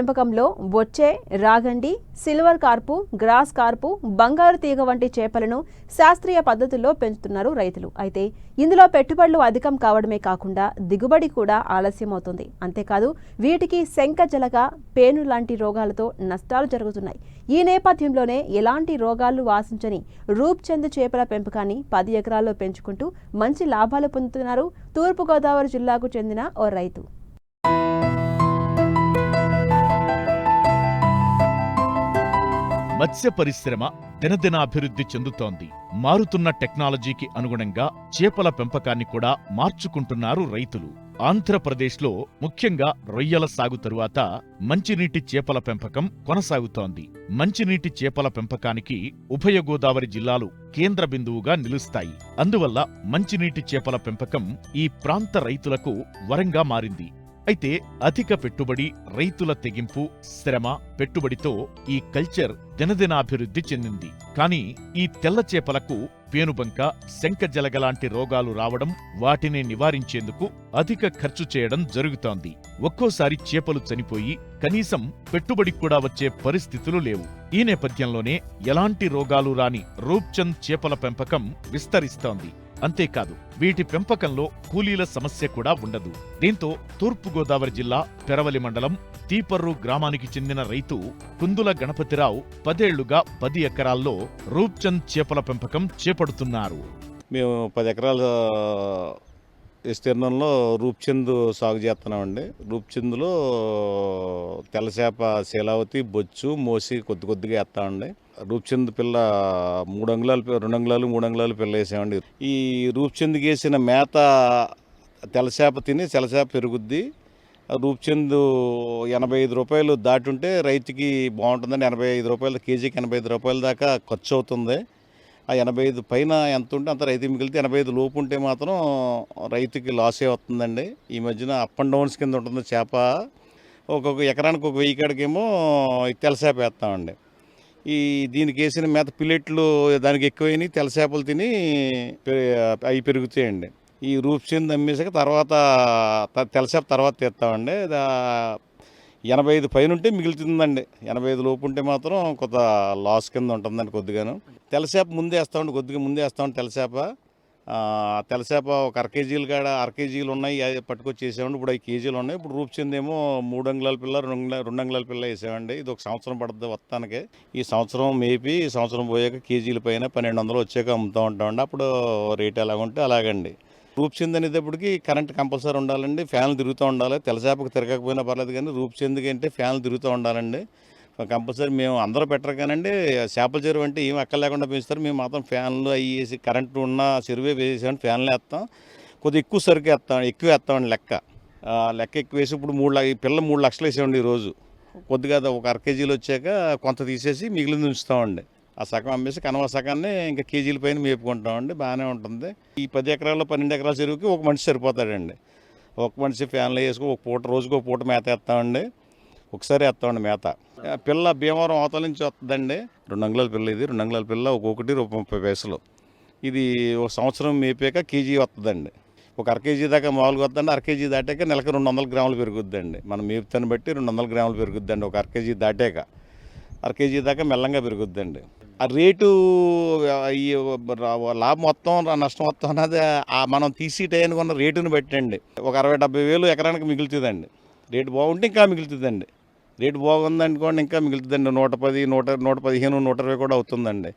పెంపకంలో బొచ్చే రాగండి సిల్వర్ కార్పు గ్రాస్ కార్పు బంగారు తీగ వంటి చేపలను శాస్త్రీయ పద్ధతుల్లో పెంచుతున్నారు రైతులు. అయితే ఇందులో పెట్టుబడులు అధికం కావడమే కాకుండా దిగుబడి కూడా ఆలస్యమవుతుంది. అంతేకాదు వీటికి శంఖ జలగ పేను లాంటి రోగాలతో నష్టాలు జరుగుతున్నాయి. ఈ నేపథ్యంలోనే ఎలాంటి రోగాలు వాసించని రూప్చంద్ చేపల పెంపకాన్ని పది ఎకరాల్లో పెంచుకుంటూ మంచి లాభాలు పొందుతున్నారు తూర్పుగోదావరి జిల్లాకు చెందిన ఓ రైతు. మత్స్య పరిశ్రమ దినదినాభివృద్ధి చెందుతోంది. మారుతున్న టెక్నాలజీకి అనుగుణంగా చేపల పెంపకాన్ని కూడా మార్చుకుంటున్నారు రైతులు. ఆంధ్రప్రదేశ్లో ముఖ్యంగా రొయ్యల సాగు తరువాత మంచినీటి చేపల పెంపకం కొనసాగుతోంది. మంచినీటి చేపల పెంపకానికి ఉభయ గోదావరి జిల్లాలు కేంద్ర బిందువుగా నిలుస్తాయి. అందువల్ల మంచినీటి చేపల పెంపకం ఈ ప్రాంత రైతులకు వరంగా మారింది. అయితే అధిక పెట్టుబడి రైతుల తెగింపు శ్రమ పెట్టుబడితో ఈ కల్చర్ దినదినాభివృద్ధి చెందింది. కానీ ఈ తెల్ల చేపలకు పేనుబంక శంఖజలగలాంటి రోగాలు రావడం వాటిని నివారించేందుకు అధిక ఖర్చు చేయడం జరుగుతోంది. ఒక్కోసారి చేపలు చనిపోయి కనీసం పెట్టుబడి కూడా వచ్చే పరిస్థితులు లేవు. ఈ నేపథ్యంలోనే ఎలాంటి రోగాలు రాని రూప్చంద్ చేపల పెంపకం విస్తరిస్తోంది. అంతేకాదు వీటి పెంపకంలో కూలీల సమస్య కూడా ఉండదు. దీంతో తూర్పుగోదావరి జిల్లా పెరవలి మండలం తీపర్రు గ్రామానికి చెందిన రైతు కుందుల గణపతిరావు పదేళ్ళుగా పది ఎకరాల్లో రూప్చంద్ చేపల పెంపకం చేపడుతున్నారు. మేము పది ఎకరాల విస్తీర్ణంలో రూప్చంద్ సాగు చేస్తున్నామండి. రూప్చంద్లో తెల్లచేప శీలావతి బొచ్చు మోసి కొద్ది కొద్దిగా వేస్తామండి. రూప్చంద్ పిల్ల మూడు అంగుళాలు రెండు అంగుళాలు మూడు అంగుళాలు పిల్ల వేసామండి. ఈ రూప్చంద్కి వేసిన మేత తెల్లచేప తిని తెల్లచేప పెరుగుద్ది. రూప్చంద్ ఎనభై ఐదు రూపాయలు దాటుంటే రైతుకి బాగుంటుందని ఎనభై ఐదు రూపాయలు కేజీకి ఎనభై ఐదు రూపాయల దాకా ఖర్చు అవుతుంది. ఆ ఎనభై ఐదు పైన ఎంత ఉంటే అంత రైతు మిగిలితే ఎనభై ఐదు లోపు ఉంటే మాత్రం రైతుకి లాసే వస్తుందండి. ఈ మధ్యన అప్ అండ్ డౌన్స్ కింద ఉంటుంది చేప. ఒక్కొక్క ఎకరానికి ఒక వెయ్యి కాడికేమో తెలసేప వేస్తామండి. ఈ దీనికి వేసిన మేత పిల్లెట్లు దానికి ఎక్కువైనాయి తెలసేపలు తిని అవి పెరుగుతాయండి. ఈ రూప్సింది అమ్మేసాక తర్వాత తెలసేపు తర్వాత తీస్తామండి. ఎనభై ఐదు పైన ఉంటే మిగులుతుందండి. ఎనభై ఐదు లోపు ఉంటే మాత్రం కొంత లాస్ కింద ఉంటుందండి కొద్దిగాను. తెలసేప ముందే వేస్తామండి కొద్దిగా ముందే వేస్తామండి తెలసేప. తెలసేప ఒక అర కేజీలు కాడ అర కేజీలు ఉన్నాయి అవి పట్టుకొచ్చి వేసామండి ఇప్పుడు ఐదు కేజీలు ఉన్నాయి. ఇప్పుడు రూప్చింది మూడు అంగుళాల పిల్ల రెండు రెండు అంగుళాల పిల్ల వేసామండి. ఇది ఒక సంవత్సరం పడుతుంది వస్తానికి ఈ సంవత్సరం మేపి ఈ సంవత్సరం పోయాక కేజీల పైన పన్నెండు వందలు వచ్చాక అమ్ముతూ ఉంటామండి అప్పుడు రేట్ ఎలాగ ఉంటే రూపచంద్ రూప్చింది అనేటప్పటికి కరెంట్ కంపల్సరీ ఉండాలండి ఫ్యాన్లు తిరుగుతూ ఉండాలి. తెలచేపకు తిరగకపోయినా పర్లేదు కానీ రూప్చిందికి అంటే ఫ్యాన్లు తిరుగుతూ ఉండాలండి. కంపల్సరీ మేము అందరూ పెట్టరు కానండి. చేపల చెరువు అంటే ఏం అక్కడ లేకుండా పెంచుతారు. మేము మాత్రం ఫ్యాన్లు అవి వేసి కరెంటు ఉన్న చెరువే వేసేసామండి ఫ్యాన్లు వేస్తాం. కొద్దిగా ఎక్కువ సరుకు వేస్తాం ఎక్కువ వేస్తామండి లెక్క. లెక్క ఎక్కువ వేసి ఇప్పుడు మూడు ల- పిల్ల మూడు లక్షలు వేసామండి ఈరోజు. కొద్దిగా ఒక అర కేజీలు వచ్చాక కొంత తీసేసి మిగిలింది ఉంచుతామండి. ఆ సగం అమ్మేసి కనవ సగాన్ని ఇంకా కేజీల పైన మేపుకుంటామండి బాగానే ఉంటుంది. ఈ పది ఎకరాల్లో పన్నెండు ఎకరాల చెరువుకి ఒక మనిషి సరిపోతాడండి. ఒక మనిషి ఫ్యాన్లు వేసుకుని ఒక పూట రోజుకు ఒక పూట మేత వేస్తామండి. ఒకసారి వేస్తామండి మేత. పిల్ల భీమవరం అవతల నుంచి వస్తుందండి. రెండు అంగుళాల పిల్ల ఇది రెండు అంగుళాల పిల్ల ఒక్కొక్కటి ముప్పై పైసలు. ఇది ఒక సంవత్సరం మేపాక కేజీ వస్తుందండి. ఒక అర కేజీ దాకా మామూలుగా వస్తుందండి. అర కేజీ దాటాక నెలకు రెండు వందల గ్రాములు పెరుగుద్దండి. మనం మేపుతాన్ని బట్టి రెండు వందల గ్రాములు పెరుగుద్దండి. ఒక అర కేజీ దాటాక. అర కేజీ దాకా మెల్లంగా పెరుగుద్దండి. ఆ రేటు ఈ లాభం మొత్తం నష్టం మొత్తం అన్నది మనం తీసి టైంకి రేటును పెట్టండి ఒక అరవై డెబ్బై వేలు ఎకరానికి మిగులుతుందండి. రేటు బాగుంటే ఇంకా మిగులుతుందండి. రేటు బాగుంది అనుకోండి ఇంకా మిగులుతుందండి. నూట పది నూట నూట పదిహేను నూట ఇరవై కూడా అవుతుందండి.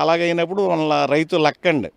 అలాగైనప్పుడు వాళ్ళ రైతు లక్కండి.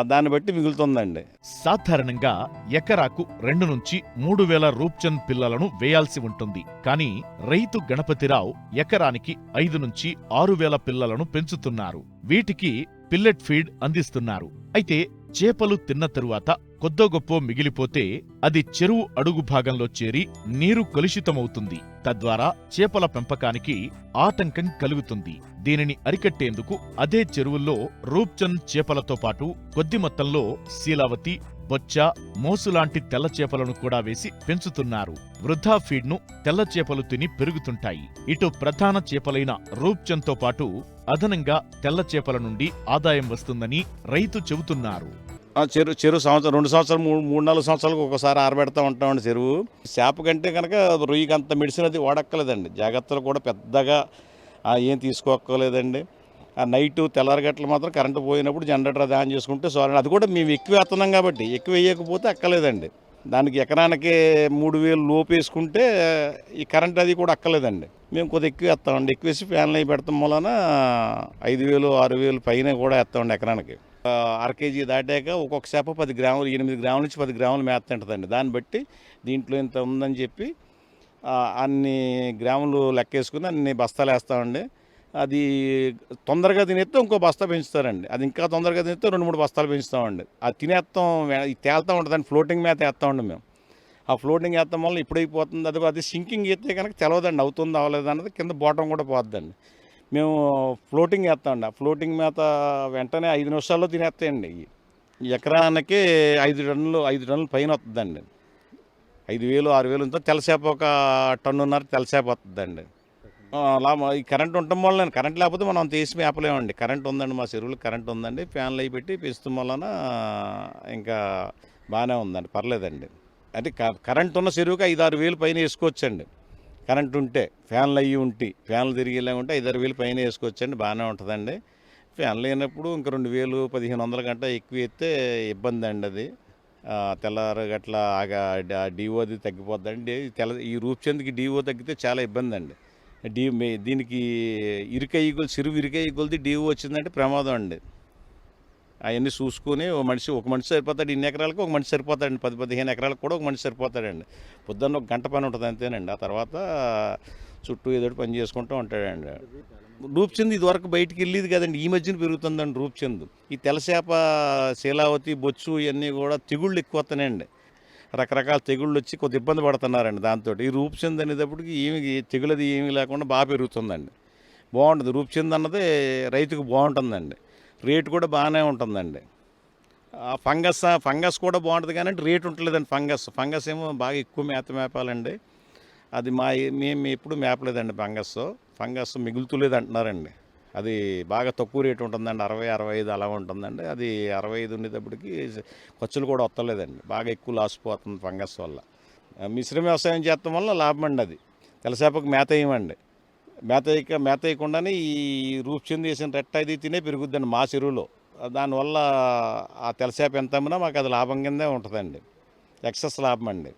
దాన్ని బట్టి మిగులుతుందండి. సాధారణంగా ఎకరాకు రెండు నుంచి మూడు వేల రూప్చంద్ పిల్లలను వేయాల్సి ఉంటుంది. కానీ రైతు గణపతిరావు ఎకరానికి ఐదు నుంచి ఆరు వేల పిల్లలను పెంచుతున్నారు. వీటికి పిల్లెట్ ఫీడ్ అందిస్తున్నారు. అయితే చేపలు తిన్న తరువాత కొద్దో గొప్పో మిగిలిపోతే అది చెరువు అడుగు భాగంలో చేరి నీరు కలుషితమవుతుంది. తద్వారా చేపల పెంపకానికి ఆటంకం కలుగుతుంది. దీనిని అరికట్టేందుకు అదే చెరువుల్లో రూప్చంద్ చేపలతో పాటు కొద్ది మొత్తంలో శీలావతి బొచ్చ మోసులాంటి తెల్ల చేపలను కూడా వేసి పెంచుతున్నారు. వృధా ఫీడ్ను తెల్ల చేపలు తిని పెరుగుతుంటాయి. ఇటు ప్రధాన చేపలైన రూప్చంద్తో పాటు అదనంగా తెల్ల చేపల నుండి ఆదాయం వస్తుందని రైతు చెబుతున్నారు. ఆ చెరువు చెరువు సంవత్సరం రెండు సంవత్సరాలు మూడు మూడు నాలుగు సంవత్సరాలకు ఒకసారి ఆరబెడతా ఉంటామండి చెరువు. చేప కంటే కనుక రొయ్యికి అంత మెడిసిన్ అది వాడక్కలేదండి జాగ్రత్తలు కూడా పెద్దగా ఏం తీసుకోక్కలేదండి ఆ నైట్ తెల్లారగట్లు మాత్రం కరెంటు పోయినప్పుడు జనరేటర్ అది ఆన్ చేసుకుంటే సారీ అది కూడా మేము ఎక్కువ వేస్తున్నాం కాబట్టి ఎక్కువ వేయకపోతే అక్కలేదండి దానికి ఎకరానికి మూడు వేలు లోపు వేసుకుంటే ఈ కరెంట్ అది కూడా అక్కర్లేదండి. మేము కొద్దిగా ఎక్కువ వేస్తామండి. ఎక్కువ వేసి ఫ్యాన్లు అవి పెడతాం వలన ఐదు వేలు ఆరు వేలు పైన కూడా వేస్తామండి ఎకరానికి. ఆ, కేజీ దాటాక ఒక్కొక్క చేప పది గ్రాములు ఎనిమిది గ్రాముల నుంచి పది గ్రాములు మేత తింటుందండి దాన్ని బట్టి దీంట్లో ఇంత ఉందని చెప్పి అన్ని గ్రాములు లెక్కేసుకుని అన్ని బస్తాలు వేస్తామండి. అది తొందరగా తినేస్తే ఇంకో బస్తా పెంచుతారండి. అది ఇంకా తొందరగా తినేస్తే రెండు మూడు బస్తాలు పెంచుతామండి. అది తినేస్తాం వే- ఇది తేలుతూ ఉంటుందండి ఫ్లోటింగ్ మేత వేస్తామండి మేము. ఆ ఫ్లోటింగ్ వేస్తాం వల్ల ఇప్పుడైపోతుంది అది అది సింకింగ్ వేస్తే కనుక తెలవదండి అవుతుంది అవ్వలేదు అన్నది కింద బాటం కూడా పోద్దండి. మేము ఫ్లోటింగ్ వేస్తామండి ఆ ఫ్లోటింగ్ మేత వెంటనే ఐదు నిమిషాల్లో తినేస్తాయండి. ఇవి. ఎకరానికి ఐదు టన్నులు ఐదు టన్నులు పైన వస్తుందండి. ఐదు వేలు ఆరు వేలు ఉంటే తెలసేపు ఒక టన్నున్నర తెలసేపు వస్తుందండి. లాభం ఈ కరెంట్ ఉండటం వల్ల కరెంట్ లేకపోతే మనం అంత వేసి మేపలేమండి కరెంట్ ఉందండి మా చెరువులు కరెంట్ ఉందండి ఫ్యాన్లు అవి పెట్టి పెంచడం వలన ఇంకా బాగానే ఉందండి పర్లేదండి. అంటే క- కరెంట్ ఉన్న చెరువుకి ఐదు ఆరు వేలు పైన వేసుకోవచ్చండి. కరెంట్ ఉంటే ఫ్యాన్లు అయ్యి ఉంటే ఫ్యాన్లు తిరిగేలా ఉంటే ఐదు ఆరు వేలు పైన వేసుకోవచ్చండి బాగానే ఉంటుందండి. ఫ్యాన్ లేనప్పుడు ఇంక రెండు వేలు పదిహేను వందల గంట ఎక్కువ ఎత్తే ఇబ్బంది అండి అది. తెల్లారు గట్ల ఆగా డిఓది తగ్గిపోద్దండి. తెల్ల ఈ రూప్చంద్కి డిఓ తగ్గితే చాలా ఇబ్బంది అండి. డీ మే- దీనికి ఇరుకయ్య కొలు చెరువు ఇరుకయ్య కొలిది డీవ్ వచ్చిందంటే ప్రమాదం అండి. అవన్నీ చూసుకుని ఒక మనిషి ఒక మనిషి సరిపోతాడు ఇన్ని ఎకరాలకు ఒక మనిషి సరిపోతాడండి. పది పదిహేను ఎకరాలకు కూడా ఒక మనిషి సరిపోతాడండి. పొద్దున్న ఒక గంట పని ఉంటుంది అంతేనండి. ఆ తర్వాత చుట్టూ ఏదో పని చేసుకుంటూ ఉంటాడండి. రూప్చంద్ ఇదివరకు బయటికి వెళ్ళేది కదండి. ఈ మధ్యన పెరుగుతుందండి రూప్చంద్. ఈ తెలసేప శీలావతి బొచ్చు ఇవన్నీ కూడా తెగుళ్ళు ఎక్కువ వస్తున్నాయండి రకరకాల తెగుళ్ళు వచ్చి కొద్ది ఇబ్బంది పడుతున్నారండి దాంతో ఈ రూప్చంద్ అనేటప్పటికి ఏమి తెగులది ఏమీ లేకుండా బాగా పెరుగుతుందండి. బాగుంటుంది. రూప్చంద్ అన్నది రైతుకు బాగుంటుందండి. రేటు కూడా బాగానే ఉంటుందండి. ఫంగస్ ఫంగస్ కూడా బాగుంటుంది కానీ రేట్ ఉండలేదండి ఫంగస్. ఫంగస్ ఏమో బాగా ఎక్కువ మేత మేపాలండి. అది మా మేము ఎప్పుడు మేపలేదండి ఫంగస్. ఫంగస్ మిగులుతులేదు అంటున్నారండి అది బాగా తక్కువ రేటు ఉంటుందండి. అరవై అరవై ఐదు అలా ఉంటుందండి. అది అరవై ఐదు ఉండేటప్పటికి ఖర్చులు కూడా వస్తలేదండి బాగా ఎక్కువ లాస్ పోతుంది ఫంగస్ వల్ల. మిశ్రమ వ్యవసాయం చేస్తాం వల్ల లాభం అండి అది. తెలసేపకు మేత వేయమండి. మేత వేయక మేత వేయకుండానే ఈ రూప్ చెంది వేసిన రెట్ట అది తినే పెరుగుద్దండి మా చెరువులో. దానివల్ల ఆ తెలసేప ఎంత అమ్మినా మాకు అది లాభం కిందే ఉంటుందండి. ఎక్సెస్ లాభం అండి